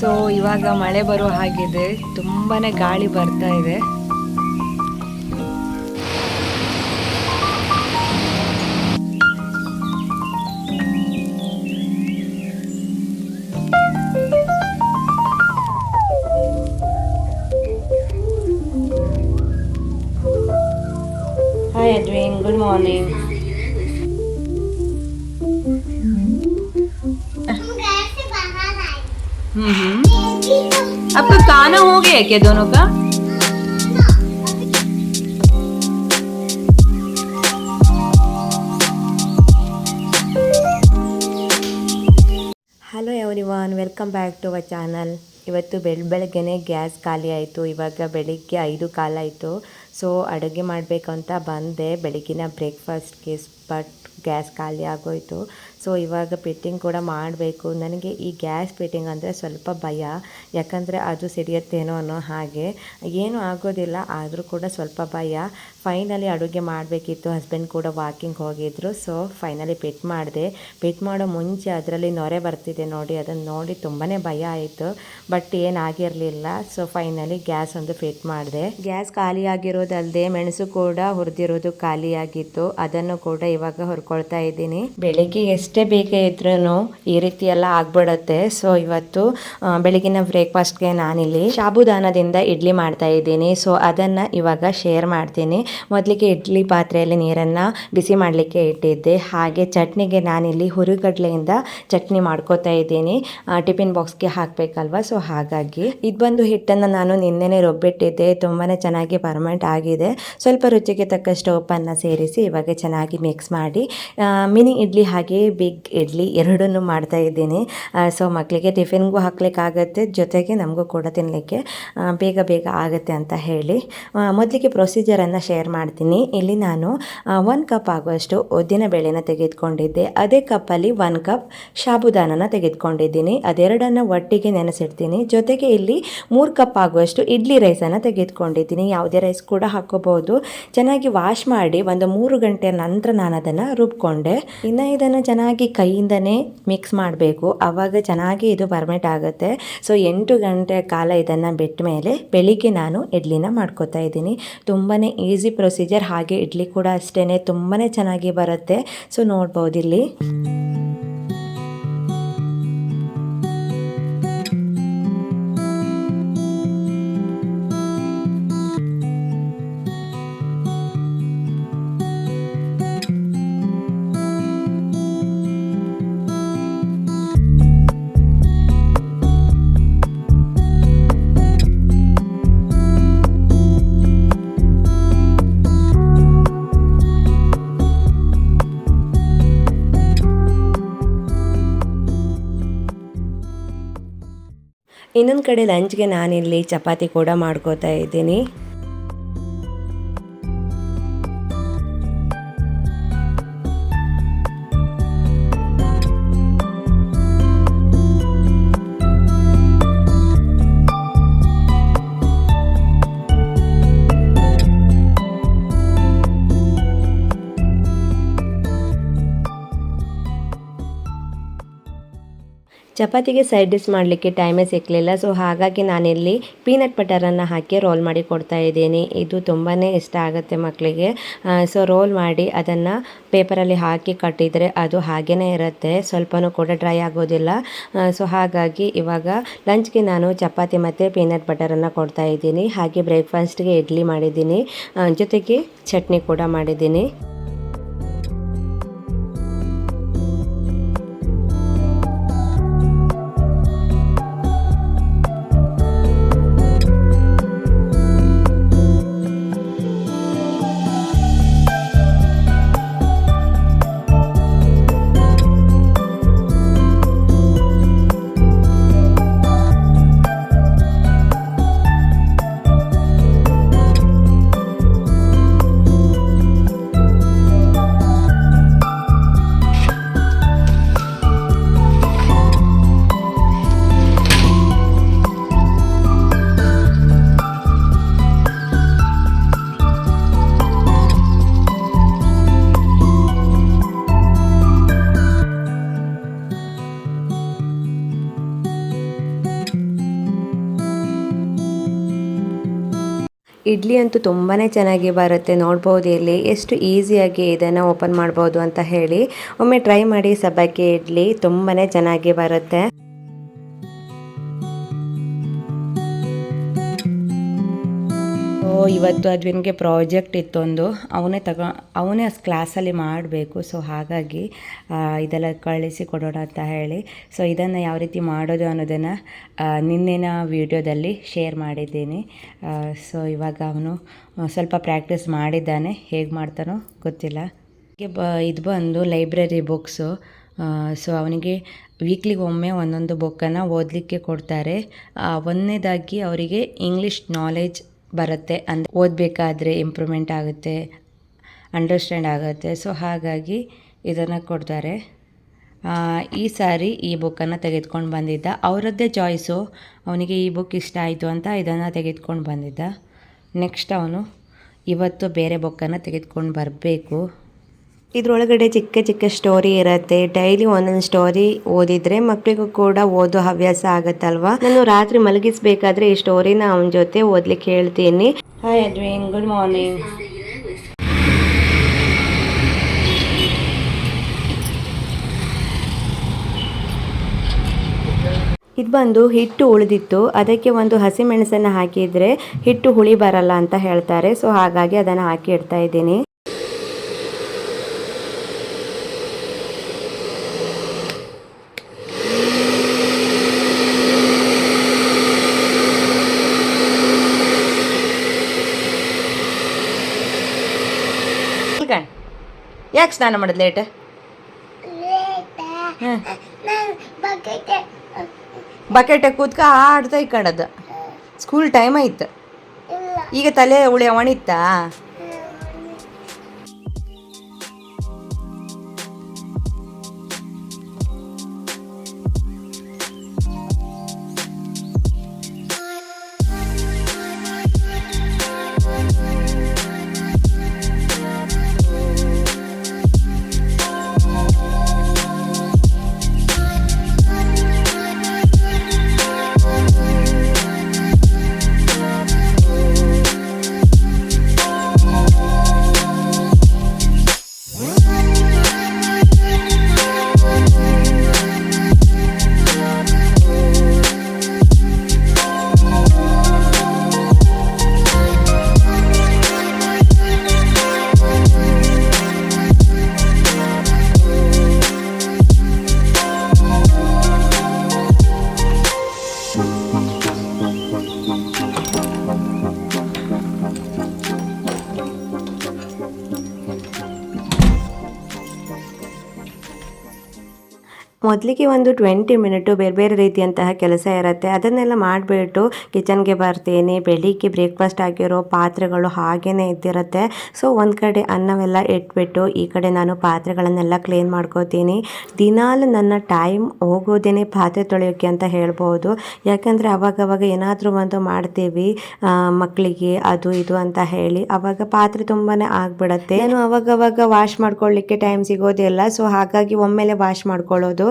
So ಇವಾಗ ಮಳೆ ಬರೋ ಹಾಗಿದೆ. ತುಂಬಾ ಗಾಳಿ ಬರ್ತಾ ಇದೆ. ಹಾಯ್ ಅದ್ವಿನ್ ಗುಡ್ ಮಾರ್ನಿಂಗ್ हम्म आपका खाना हो गया क्या दोनों का hello everyone welcome back to our channel ಇವತ್ತು ಬೆಳ ಬೆಳಗ್ಗೆನೆ ಗ್ಯಾಸ್ ಖಾಲಿ ಆಯಿತು ಇವಾಗ ಬೆಳಿಗ್ಗೆ ಐದು ಕಾಲಾಯಿತು ಸೊ ಅಡುಗೆ ಮಾಡಬೇಕು ಅಂತ ಬಂದೆ ಬೆಳಗಿನ ಬ್ರೇಕ್ಫಾಸ್ಟ್ಗೆ ಬಟ್ ಗ್ಯಾಸ್ ಖಾಲಿ ಆಗೋಯಿತು ಸೊ ಇವಾಗ ಫಿಟ್ಟಿಂಗ್ ಕೂಡ ಮಾಡಬೇಕು. ನನಗೆ ಈ ಗ್ಯಾಸ್ ಫಿಟ್ಟಿಂಗ್ ಅಂದರೆ ಸ್ವಲ್ಪ ಭಯ. ಯಾಕಂದರೆ ಅದು ಸಿಡಿಯುತ್ತೇನೋ ಅನ್ನೋ ಹಾಗೆ. ಏನೂ ಆಗೋದಿಲ್ಲ, ಆದರೂ ಕೂಡ ಸ್ವಲ್ಪ ಭಯ. ಫೈನಲಿ ಅಡುಗೆ ಮಾಡಬೇಕಿತ್ತು. ಹಸ್ಬೆಂಡ್ ಕೂಡ ವಾಕಿಂಗ್ ಹೋಗಿದ್ರು. ಸೊ ಫೈನಲಿ ಪಿಟ್ ಮಾಡಿದೆ. ಪಿಟ್ ಮಾಡೋ ಮುಂಚೆ ಅದರಲ್ಲಿ ನೊರೆ ಬರ್ತಿದೆ ನೋಡಿ. ಅದನ್ನು ನೋಡಿ ತುಂಬಾ ಭಯ ಆಯಿತು. ಬಟ್ ಏನಾಗಿರಲಿಲ್ಲ ಸೊ ಫೈನಲಿ ಗ್ಯಾಸ್ ಒಂದು ಫಿಟ್ ಮಾಡಿದೆ. ಗ್ಯಾಸ್ ಖಾಲಿಯಾಗಿರೋದಲ್ಲದೆ ಮೆಣಸು ಕೂಡ ಹುರಿದಿರೋದು ಖಾಲಿಯಾಗಿತ್ತು. ಅದನ್ನು ಕೂಡ ಇವಾಗ ಹುರ್ಕೊಳ್ತಾ ಇದ್ದೀನಿ. ಬೆಳಿಗ್ಗೆ ಎಷ್ಟೇ ಬೇಗ ಇದ್ರೂ ಈ ರೀತಿ ಎಲ್ಲ ಆಗ್ಬಿಡುತ್ತೆ. ಸೊ ಇವತ್ತು ಬೆಳಗಿನ ಬ್ರೇಕ್ಫಾಸ್ಟ್ಗೆ ನಾನಿಲ್ಲಿ ಸಾಬುದಾನದಿಂದ ಇಡ್ಲಿ ಮಾಡ್ತಾ ಇದ್ದೀನಿ. ಸೊ ಅದನ್ನು ಇವಾಗ ಶೇರ್ ಮಾಡ್ತೀನಿ. ಮೊದಲಿಗೆ ಇಡ್ಲಿ ಪಾತ್ರೆಯಲ್ಲಿ ನೀರನ್ನು ಬಿಸಿ ಮಾಡಲಿಕ್ಕೆ ಇಟ್ಟಿದ್ದೆ. ಹಾಗೆ ಚಟ್ನಿಗೆ ನಾನಿಲ್ಲಿ ಹುರಿಗಡ್ಲೆಯಿಂದ ಚಟ್ನಿ ಮಾಡ್ಕೋತಾ ಇದ್ದೀನಿ. ಟಿಫಿನ್ ಬಾಕ್ಸ್ಗೆ ಹಾಕಬೇಕಲ್ವ? ಸೊ, ಹಾಗಾಗಿ. ಇದು ಬಂದು ಹಿಟ್ಟನ್ನು ನಾನು ನಿನ್ನೆನೆ ರುಬ್ಬಿಟ್ಟಿದ್ದೆ. ತುಂಬಾ ಚೆನ್ನಾಗಿ ಪರ್ಮೆಂಟ್ ಆಗಿದೆ. ಸ್ವಲ್ಪ ರುಚಿಗೆ ತಕ್ಕಷ್ಟು ಉಪ್ಪನ್ನು ಸೇರಿಸಿ ಇವಾಗ ಚೆನ್ನಾಗಿ ಮಿಕ್ಸ್ ಮಾಡಿ ಮಿನಿ ಇಡ್ಲಿ ಹಾಗೆ ಬಿಗ್ ಇಡ್ಲಿ ಎರಡನ್ನು ಮಾಡ್ತಾ ಇದ್ದೀನಿ. ಸೊ ಮಕ್ಕಳಿಗೆ ಟಿಫಿನ್ಗೂ ಹಾಕ್ಲಿಕ್ಕಾಗತ್ತೆ. ಜೊತೆಗೆ ನಮಗೂ ಕೂಡ ತಿನ್ನಲಿಕ್ಕೆ ಬೇಗ ಬೇಗ ಆಗುತ್ತೆ ಅಂತ ಹೇಳಿ. ಮೊದಲಿಗೆ ಪ್ರೊಸೀಜರನ್ನು ಶೇರ್ ಮಾಡ್ತೀನಿ. ಇಲ್ಲಿ ನಾನು ಒಂದು ಕಪ್ ಆಗುವಷ್ಟು ಉದ್ದಿನ ಬೇಳೆನ ತೆಗೆದುಕೊಂಡಿದ್ದೆ. ಅದೇ ಕಪ್ಪಲ್ಲಿ ಒನ್ ಕಪ್ ಶಾಬುದಾನನ ತೆಗೆದುಕೊಂಡಿದ್ದೀನಿ. ಅದೆರಡನ್ನು ಒಟ್ಟಿಗೆ ನೆನೆಸಿಡ್ತೀನಿ. ಜೊತೆಗೆ ಇಲ್ಲಿ ಮೂರು ಕಪ್ ಆಗುವಷ್ಟು ಇಡ್ಲಿ ರೈಸನ್ನು ತೆಗೆದುಕೊಂಡಿದ್ದೀನಿ. ಯಾವುದೇ ರೈಸ್ ಕೂಡ ಹಾಕೋಬಹುದು ಚೆನ್ನಾಗಿ ವಾಶ್ ಮಾಡಿ ಒಂದು ಮೂರು ಗಂಟೆ ನಂತರ ನಾನು ಅದನ್ನು ರುಬ್ಕೊಂಡೆ. ಇನ್ನು ಇದನ್ನು ಚೆನ್ನಾಗಿ ಕೈಯಿಂದನೇ ಮಿಕ್ಸ್ ಮಾಡಬೇಕು. ಆವಾಗ ಚೆನ್ನಾಗಿ ಇದು ಪರ್ಮೆಂಟ್ ಆಗುತ್ತೆ. ಸೊ ಎಂಟು ಗಂಟೆ ಕಾಲ ಇದನ್ನು ಬಿಟ್ಟ ಮೇಲೆ ಬೆಳಿಗ್ಗೆ ನಾನು ಇಡ್ಲಿನ ಮಾಡ್ಕೋತಾ ಇದ್ದೀನಿ. ತುಂಬಾ ಈಸಿ ಪ್ರೊಸೀಜರ್ ಹಾಗೆ ಇಡ್ಲಿ ಕೂಡ ಅಷ್ಟೇ ತುಂಬಾ ಚೆನ್ನಾಗಿ ಬರುತ್ತೆ. ಸೊ ನೋಡ್ಬೋದು ಇಲ್ಲಿ. ಇನ್ನೊಂದು ಕಡೆ ಲಂಚ್ಗೆ ನಾನಿಲ್ಲಿ ಚಪಾತಿ ಕೂಡ ಮಾಡ್ಕೋತಾ ಇದ್ದೀನಿ. ಚಪಾತಿಗೆ ಸೈಡ್ ಡಿಶ್ ಮಾಡಲಿಕ್ಕೆ ಟೈಮೇ ಸಿಕ್ಕಲಿಲ್ಲ ಸೊ ಹಾಗಾಗಿ ನಾನಿಲ್ಲಿ ಪೀನಟ್ ಬಟರನ್ನು ಹಾಕಿ ರೋಲ್ ಮಾಡಿ ಕೊಡ್ತಾ ಇದ್ದೀನಿ. ಇದು ತುಂಬಾ ಇಷ್ಟ ಆಗುತ್ತೆ ಮಕ್ಕಳಿಗೆ ಸೊ ರೋಲ್ ಮಾಡಿ ಅದನ್ನು ಪೇಪರಲ್ಲಿ ಹಾಕಿ ಕಟ್ಟಿದರೆ ಅದು ಹಾಗೇ ಇರುತ್ತೆ. ಸ್ವಲ್ಪನೂ ಕೂಡ ಡ್ರೈ ಆಗೋದಿಲ್ಲ. ಸೊ ಹಾಗಾಗಿ ಇವಾಗ ಲಂಚ್ಗೆ ನಾನು ಚಪಾತಿ ಮತ್ತು ಪೀನಟ್ ಬಟರನ್ನು ಕೊಡ್ತಾ ಇದ್ದೀನಿ. ಹಾಗೆ ಬ್ರೇಕ್ಫಾಸ್ಟ್ಗೆ ಇಡ್ಲಿ ಮಾಡಿದ್ದೀನಿ. ಜೊತೆಗೆ ಚಟ್ನಿ ಕೂಡ ಮಾಡಿದ್ದೀನಿ. ಇಡ್ಲಿ ಅಂತೂ ತುಂಬಾ ಚೆನ್ನಾಗಿ ಬರುತ್ತೆ. ನೋಡ್ಬೋದು ಇಲ್ಲಿ ಎಷ್ಟು ಈಸಿಯಾಗಿ ಇದನ್ನು ಓಪನ್ ಮಾಡ್ಬೋದು ಅಂತ ಹೇಳಿ. ಒಮ್ಮೆ ಟ್ರೈ ಮಾಡಿ ಸಬ್ಬಕ್ಕಿ ಇಡ್ಲಿ ತುಂಬಾ ಚೆನ್ನಾಗಿ ಬರುತ್ತೆ. ಇವತ್ತು ಅದ್ವಿನ್ಗೆ ಪ್ರಾಜೆಕ್ಟ್ ಇತ್ತೊಂದು, ಅವನೇ ತಗೊ, ಅವನೇ ಕ್ಲಾಸಲ್ಲಿ ಮಾಡಬೇಕು. ಸೊ ಹಾಗಾಗಿ ಇದೆಲ್ಲ ಕಳಿಸಿ ಕೊಡೋಣ ಅಂತ ಹೇಳಿ. ಸೊ ಇದನ್ನು ಯಾವ ರೀತಿ ಮಾಡೋದು ಅನ್ನೋದನ್ನು ನಿನ್ನೆನ ವೀಡಿಯೋದಲ್ಲಿ ಶೇರ್ ಮಾಡಿದ್ದೀನಿ. ಸೊ ಇವಾಗ ಅವನು ಸ್ವಲ್ಪ ಪ್ರಾಕ್ಟೀಸ್ ಮಾಡಿದ್ದಾನೆ. ಹೇಗೆ ಮಾಡ್ತಾನೋ ಗೊತ್ತಿಲ್ಲ. ಬ, ಇದು ಬಂದು ಲೈಬ್ರರಿ ಬುಕ್ಸು. ಸೊ ಅವನಿಗೆ ವೀಕ್ಲಿಗೆ ಒಮ್ಮೆ ಒಂದೊಂದು ಬುಕ್ಕನ್ನು ಓದಲಿಕ್ಕೆ ಕೊಡ್ತಾರೆ. ಒಂದನೇದಾಗಿ ಅವರಿಗೆ ಇಂಗ್ಲೀಷ್ ನಾಲೆಜ್ ಬರುತ್ತೆ ಅಂದರೆ ಓದಬೇಕಾದ್ರೆ ಇಂಪ್ರೂವ್ಮೆಂಟ್ ಆಗುತ್ತೆ ಅಂಡರ್ಸ್ಟ್ಯಾಂಡ್ ಆಗುತ್ತೆ. ಸೊ ಹಾಗಾಗಿ ಇದನ್ನು ಕೊಡ್ತಾರೆ. ಈ ಸಾರಿ ಈ ಬುಕ್ಕನ್ನು ತೆಗೆದುಕೊಂಡು ಬಂದಿದ್ದ. ಅವರದ್ದೇ ಚಾಯ್ಸು ಅವನಿಗೆ ಈ ಬುಕ್ ಇಷ್ಟ ಆಯಿತು ಅಂತ ಇದನ್ನು ತೆಗೆದುಕೊಂಡು ಬಂದಿದ್ದ. ನೆಕ್ಸ್ಟ್ ಅವನು ಇವತ್ತು ಬೇರೆ ಬುಕ್ಕನ್ನು ತೆಗೆದುಕೊಂಡು ಬರಬೇಕು. ಇದರೊಳಗಡೆ ಚಿಕ್ಕ ಚಿಕ್ಕ ಸ್ಟೋರಿ ಇರುತ್ತೆ. ಡೈಲಿ ಒಂದೊಂದು ಸ್ಟೋರಿ ಓದಿದ್ರೆ ಮಕ್ಕಳಿಗೂ ಕೂಡ ಓದೋ ಹವ್ಯಾಸ ಆಗತ್ತಲ್ವಾ? ನಾನು ರಾತ್ರಿ ಮಲಗಿಸ್ಬೇಕಾದ್ರೆ ಈ ಸ್ಟೋರಿನ ಅವನ ಜೊತೆ ಓದ್ಲಿಕ್ಕೆ ಹೇಳ್ತೀನಿ. ಹಾಯ್ ಗುಡ್ ಮಾರ್ನಿಂಗ್ ಇದು ಬಂದು ಹಿಟ್ಟು ಉಳಿದಿತ್ತು. ಅದಕ್ಕೆ ಒಂದು ಹಸಿಮೆಣಸನ್ನು ಹಾಕಿದರೆ ಹಿಟ್ಟು ಹುಳಿ ಬರಲ್ಲ ಅಂತ ಹೇಳ್ತಾರೆ. ಸೊ ಹಾಗಾಗಿ ಅದನ್ನು ಹಾಕಿ ಇಡ್ತಾ ಇದ್ದೀನಿ. ಯಾಕೆ ಸ್ನಾನ ಮಾಡೋದು ಲೇಟ್? ಬಕೆಟ್ ಕೂತ್ಕ ಆಡ್ತಾ ಇಕ್ಕಣದು. ಸ್ಕೂಲ್ ಟೈಮ್ ಆಯ್ತು. ಈಗ ತಲೆ ಉಳಿಯ ಒಣಿತ್ತಾ? ಮೊದಲಿಗೆ ಒಂದು ಟ್ವೆಂಟಿ ಮಿನಿಟು ಬೇರೆ ಬೇರೆ ರೀತಿಯಂತಹ ಕೆಲಸ ಇರುತ್ತೆ. ಅದನ್ನೆಲ್ಲ ಮಾಡಿಬಿಟ್ಟು ಕಿಚನ್ಗೆ ಬರ್ತೀನಿ, ಬೆಳಿಗ್ಗೆ ಬ್ರೇಕ್ಫಾಸ್ಟ್ ಆಗಿರೋ ಪಾತ್ರೆಗಳು ಹಾಗೇ ಇದ್ದಿರುತ್ತೆ. ಸೊ ಒಂದು ಕಡೆ ಅನ್ನವೆಲ್ಲ ಇಟ್ಬಿಟ್ಟು ಈ ಕಡೆ ನಾನು ಪಾತ್ರೆಗಳನ್ನೆಲ್ಲ ಕ್ಲೀನ್ ಮಾಡ್ಕೋತೀನಿ. ದಿನಾಲು ನನ್ನ ಟೈಮ್ ಹೋಗೋದೇನೆ ಪಾತ್ರೆ ತೊಳೆಯೋಕ್ಕೆ ಅಂತ ಹೇಳ್ಬೋದು. ಯಾಕಂದರೆ ಅವಾಗವಾಗ ಏನಾದರೂ ಒಂದು ಮಾಡ್ತೀವಿ ಮಕ್ಕಳಿಗೆ ಅದು ಇದು ಅಂತ ಹೇಳಿ ಅವಾಗ ಪಾತ್ರೆ ತುಂಬಾ ಆಗ್ಬಿಡತ್ತೆ. ನಾನು ಅವಾಗವಾಗ ವಾಶ್ ಮಾಡ್ಕೊಳ್ಳಿಕ್ಕೆ ಟೈಮ್ ಸಿಗೋದಿಲ್ಲ ಸೊ ಹಾಗಾಗಿ ಒಮ್ಮೆಲೆ ವಾಶ್ ಮಾಡ್ಕೊಳ್ಳೋದು.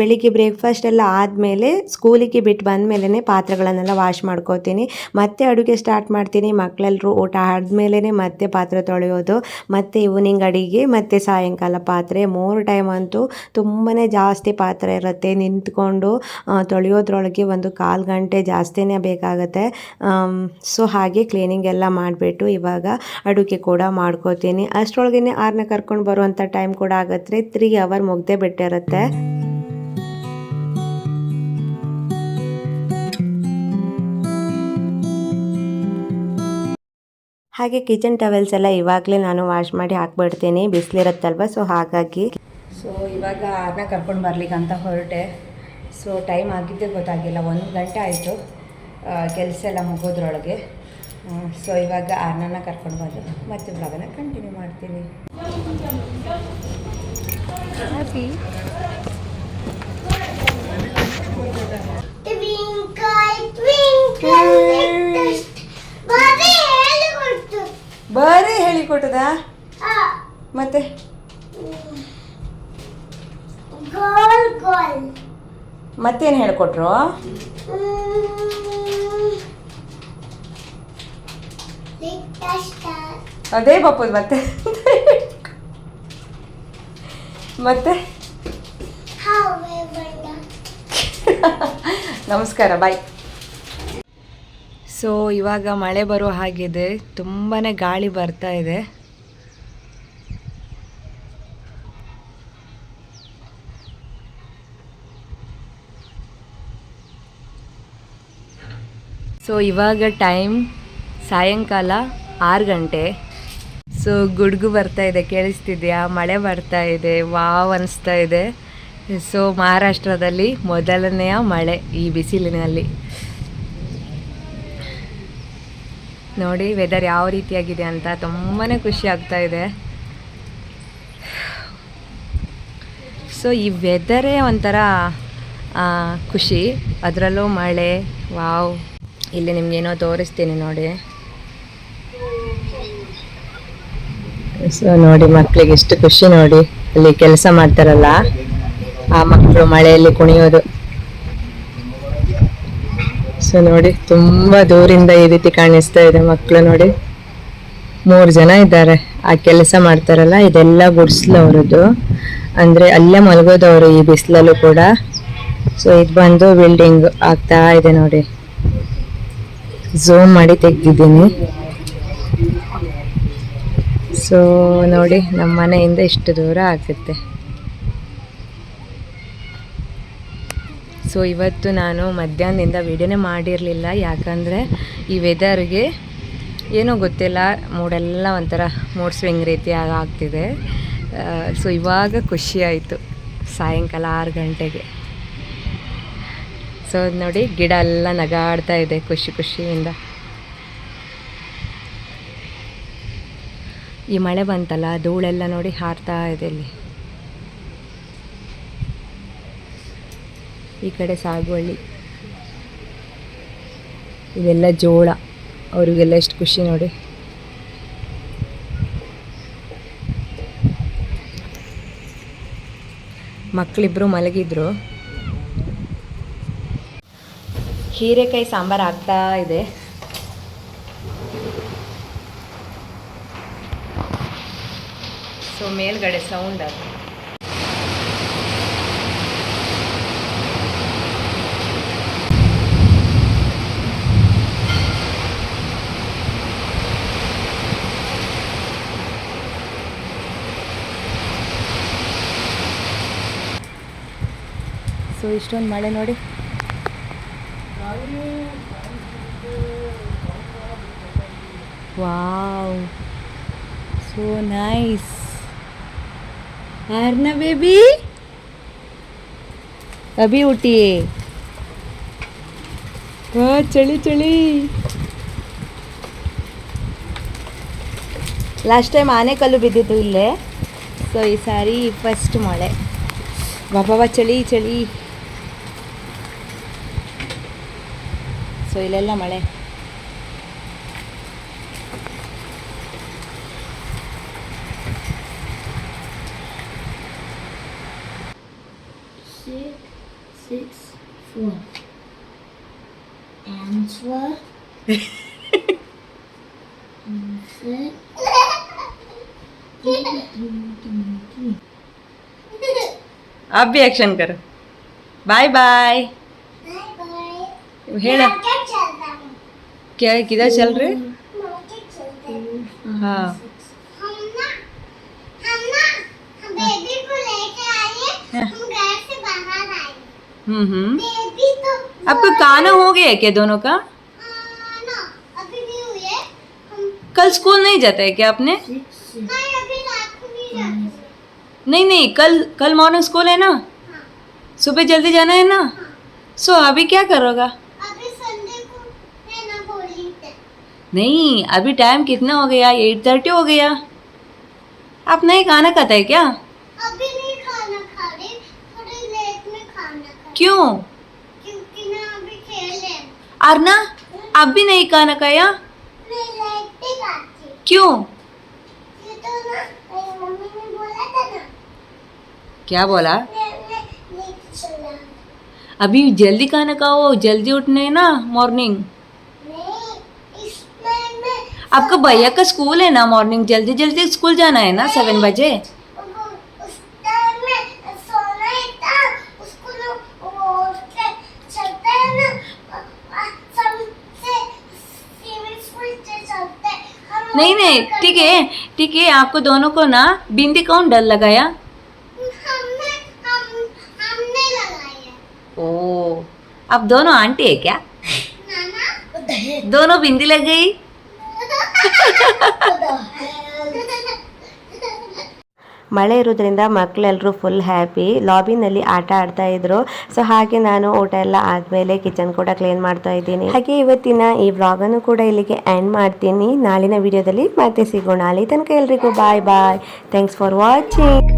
ಬೆಳಿಗ್ಗೆ ಬ್ರೇಕ್ಫಾಸ್ಟ್ ಎಲ್ಲ ಆದಮೇಲೆ ಸ್ಕೂಲಿಗೆ ಬಿಟ್ಟು ಬಂದಮೇಲೆ ಪಾತ್ರೆಗಳನ್ನೆಲ್ಲ ವಾಶ್ ಮಾಡ್ಕೋತೀನಿ. ಮತ್ತೆ ಅಡುಗೆ ಸ್ಟಾರ್ಟ್ ಮಾಡ್ತೀನಿ. ಮಕ್ಕಳೆಲ್ಲರೂ ಊಟ ಆದಮೇಲೆ ಮತ್ತೆ ಪಾತ್ರೆ ತೊಳೆಯೋದು, ಮತ್ತೆ ಈವ್ನಿಂಗ್ ಅಡಿಗೆ, ಮತ್ತು ಸಾಯಂಕಾಲ ಪಾತ್ರೆ. ಮೂರು ಟೈಮ್ ಅಂತೂ ತುಂಬಾ ಜಾಸ್ತಿ ಪಾತ್ರೆ ಇರುತ್ತೆ. ನಿಂತ್ಕೊಂಡು ತೊಳೆಯೋದ್ರೊಳಗೆ ಒಂದು ಕಾಲು ಗಂಟೆ ಜಾಸ್ತಿನೇ ಬೇಕಾಗುತ್ತೆ. ಸೊ ಹಾಗೆ ಕ್ಲೀನಿಂಗ್ ಎಲ್ಲ ಮಾಡಿಬಿಟ್ಟು ಇವಾಗ ಅಡುಗೆ ಕೂಡ ಮಾಡ್ಕೋತೀನಿ. ಅಷ್ಟರೊಳಗೆ ಆರನ್ನ ಕರ್ಕೊಂಡು ಬರುವಂಥ ಟೈಮ್ ಕೂಡ ಆಗತ್ತೆ. ತ್ರೀ ಅವರ್ ಮುಗ್ದೇ ಬಿಟ್ಟಿರುತ್ತೆ. ಹಾಗೆ ಕಿಚನ್ ಟವೆಲ್ಸ್ ಎಲ್ಲ ಇವಾಗಲೇ ನಾನು ವಾಶ್ ಮಾಡಿ ಹಾಕ್ಬಿಡ್ತೀನಿ. ಬಿಸಿಲಿರುತ್ತಲ್ವ? ಸೊ ಹಾಗಾಗಿ ಸೊ ಇವಾಗ ಆರನ್ನ ಕರ್ಕೊಂಡು ಬರ್ಲಿಕ್ಕೆ ಅಂತ ಹೊರಟೆ. ಸೊ ಟೈಮ್ ಆಗಿದ್ದೇ ಗೊತ್ತಾಗಿಲ್ಲ. ಒಂದು ಗಂಟೆ ಆಯಿತು. ಕೆಲಸ ಎಲ್ಲ ಮುಗೋದ್ರೊಳಗೆ. ಸೊ ಇವಾಗ ಆರ್ನನ್ನ ಕರ್ಕೊಂಡು ಬಂದು ಮತ್ತೆ ಬ್ಲಾಗನ್ನ ಕಂಟಿನ್ಯೂ ಮಾಡ್ತೀನಿ. Twinkle, twinkle, ಬರೀ ಹೇಳಿಕೊಟ್ಟದ ಮತ್ತೆ? ಮತ್ತೇನು ಹೇಳ್ಕೊಟ್ರು? ಅದೇ ಪಾಪದ್ ಮತ್ತೆ. ಮತ್ತೆ? ನಮಸ್ಕಾರ ಬಾಯ್. ಸೊ, ಇವಾಗ ಮಳೆ ಬರೋ ಹಾಗಿದೆ. ತುಂಬಾ ಗಾಳಿ ಬರ್ತಾ ಇದೆ. ಸೊ, ಇವಾಗ ಟೈಮ್ ಸಾಯಂಕಾಲ ಆರು ಗಂಟೆ. ಸೊ, ಗುಡುಗು ಬರ್ತಾ ಇದೆ. ಕೇಳಿಸ್ತಿದ್ಯಾ? ಮಳೆ ಬರ್ತಾ ಇದೆ. ವಾವ್ ಅನಿಸ್ತಾ ಇದೆ. ಸೊ, ಮಹಾರಾಷ್ಟ್ರದಲ್ಲಿ ಮೊದಲನೆಯ ಮಳೆ ಈ ಬಿಸಿಲಿನಲ್ಲಿ. ನೋಡಿ ವೆದರ್ ಯಾವ ರೀತಿಯಾಗಿದೆ ಅಂತ ತುಂಬಾ ಖುಷಿ ಆಗ್ತಾ ಇದೆ. ಸೊ ಈ ವೆದರೇ ಒಂಥರ ಖುಷಿ. ಅದರಲ್ಲೂ ಮಳೆ, ವಾವ್. ಇಲ್ಲಿ ನಿಮಗೇನೋ ತೋರಿಸ್ತೀನಿ ನೋಡಿ. ಸೊ ನೋಡಿ ಮಕ್ಕಳಿಗೆ ಎಷ್ಟು ಖುಷಿ ನೋಡಿ. ಅಲ್ಲಿ ಕೆಲಸ ಮಾಡ್ತಾರಲ್ಲ, ಆ ಮಕ್ಕಳು ಮಳೆಯಲ್ಲಿ ಕುಣಿಯೋದು. ಸೊ ನೋಡಿ, ತುಂಬಾ ದೂರಿಂದ ಈ ರೀತಿ ಕಾಣಿಸ್ತಾ ಇದೆ ಮಕ್ಕಳು ನೋಡಿ. ಮೂರು ಜನ ಇದ್ದಾರೆ. ಆ ಕೆಲಸ ಮಾಡ್ತಾರಲ್ಲ, ಇದೆಲ್ಲ ಗುಡ್ಸ್ಲು ಅವರದ್ದು ಅಂದ್ರೆ ಅಲ್ಲೇ ಮಲಗೋದವರು ಈ ಬಿಸಿಲಲ್ಲೂ ಕೂಡ. ಸೊ ಇದು ಬಂದು ಬಿಲ್ಡಿಂಗ್ ಆಗ್ತಾ ಇದೆ ನೋಡಿ. ಝೂಮ್ ಮಾಡಿ ತೆಗ್ದಿದ್ದೀನಿ. ಸೊ ನೋಡಿ ನಮ್ಮ ಮನೆಯಿಂದ ಇಷ್ಟು ದೂರ ಆಗುತ್ತೆ. ಸೊ ಇವತ್ತು ನಾನು ಮಧ್ಯಾಹ್ನದಿಂದ ವೀಡಿಯೋನೇ ಮಾಡಿರಲಿಲ್ಲ. ಯಾಕಂದರೆ ಈ ವೆದರ್ಗೆ ಏನೋ ಗೊತ್ತಿಲ್ಲ, ಮೂಡೆಲ್ಲ ಒಂಥರ ಮೂಡ್ ಸ್ವಿಂಗ್ ರೀತಿ ಆಗ್- ಆಗ್ತಿದೆ. ಸೊ ಇವಾಗ ಖುಷಿ ಆಯಿತು ಸಾಯಂಕಾಲ ಆರು ಗಂಟೆಗೆ. ಸೊ ನೋಡಿ ಗಿಡ ಎಲ್ಲ ನಗಾಡ್ತಾ ಇದೆ ಖುಷಿ ಖುಷಿಯಿಂದ. ಈ ಮಳೆ ಬಂತಲ್ಲ, ಧೂಳೆಲ್ಲ ನೋಡಿ ಹಾರ್ತಾ ಇದೆ ಇಲ್ಲಿ. ಈ ಕಡೆ ಸಾಗುವಳ್ಳಿ ಇದೆಲ್ಲ ಜೋಳ. ಅವರಿಗೆಲ್ಲ ಎಷ್ಟು ಖುಷಿ ನೋಡಿ. ಮಕ್ಕಳಿಬ್ಬರು ಮಲಗಿದ್ರು. ಹೀರೆಕಾಯಿ ಸಾಂಬಾರು ಆಗ್ತಾ ಇದೆ. ಸೊ ಮೇಲ್ಗಡೆ ಸೌಂಡ್ ಅದು ಸೊ ಇಷ್ಟೊಂದು ಮಳೆ ನೋಡಿ. Wow. So nice Aarna baby Abhi Ooty. ಹಾ, ಚಳಿ ಚಳಿ. ಲಾಸ್ಟ್ ಟೈಮ್ ಆನೆಕಲ್ಲು ಬಿದ್ದಿತ್ತು ಇಲ್ಲೇ. ಸೊ ಈ ಸಾರಿ ಫಸ್ಟ್ ಮಳೆ. ಬಾಬಾ ಚಳಿ ಚಳಿ. ಸೊ ಇಲ್ಲೆಲ್ಲ ಮಳೆ Six, six, four. Answer. Answer. आप भी एक्शन करो बाय बाय Bye क्या है? किधर चल रहे? हाँ।, हाँ। हम्म हम्म। आपका काना तो हो गया है क्या दोनों का? कल स्कूल नहीं जाता है क्या आपने? नहीं हम्म। नहीं कल कल मॉर्निंग स्कूल है ना? सुबह जल्दी जाना है ना? सो अभी क्या करोगा? नहीं अभी टाइम कितना हो गया? एट थर्टी हो गया। आप नहीं खाना खाता है क्या? अभी नहीं खाना खा रहे थोड़ी लेट में खाना क्यों? क्योंकि ना अभी खेल हैं। अरना आप भी नहीं खाना खाया? मैं लेट पे खाती क्यों? ये तो ना मम्मी ने बोला था ना। क्या बोला? मैं मैं अभी जल्दी खाना खाओ जल्दी उठने ना मॉर्निंग आपका भैया का स्कूल है ना मॉर्निंग जल्दी जल्दी स्कूल जाना है ना सेवन बजे? वो उस टाइम में सोना था। उसको लोग वो उसके चलते ना। सबसे स्विमिंग पूल से चलते हम लोग नहीं नहीं ठीक है ठीक है आपको दोनों को ना बिंदी कौन डर लगाया। हमने हम हमने लगाई है ओ आप दोनों आंटी है क्या? नाना? दोनों बिंदी लग गई? ಮಳೆ ಇರೋದ್ರಿಂದ ಮಕ್ಕಳೆಲ್ಲರೂ ಫುಲ್ ಹ್ಯಾಪಿ ಲಾಬಿನಲ್ಲಿ ಆಟ ಆಡ್ತಾ ಇದ್ರು. ಸೊ ಹಾಗೆ ನಾನು ಊಟ ಎಲ್ಲ ಆದಮೇಲೆ ಕಿಚನ್ ಕೂಡ ಕ್ಲೀನ್ ಮಾಡ್ತಾ ಇದ್ದೀನಿ. ಹಾಗೆ ಇವತ್ತಿನ ಈ ವ್ಲಾಗನ್ನು ಕೂಡ ಇಲ್ಲಿಗೆ ಎಂಡ್ ಮಾಡ್ತೀನಿ. ನಾಳಿನ ವಿಡಿಯೋದಲ್ಲಿ ಮತ್ತೆ ಸಿಗೋಣ. ಅಲ್ಲಿ ತನಕ ಎಲ್ರಿಗೂ bye bye thanks for watching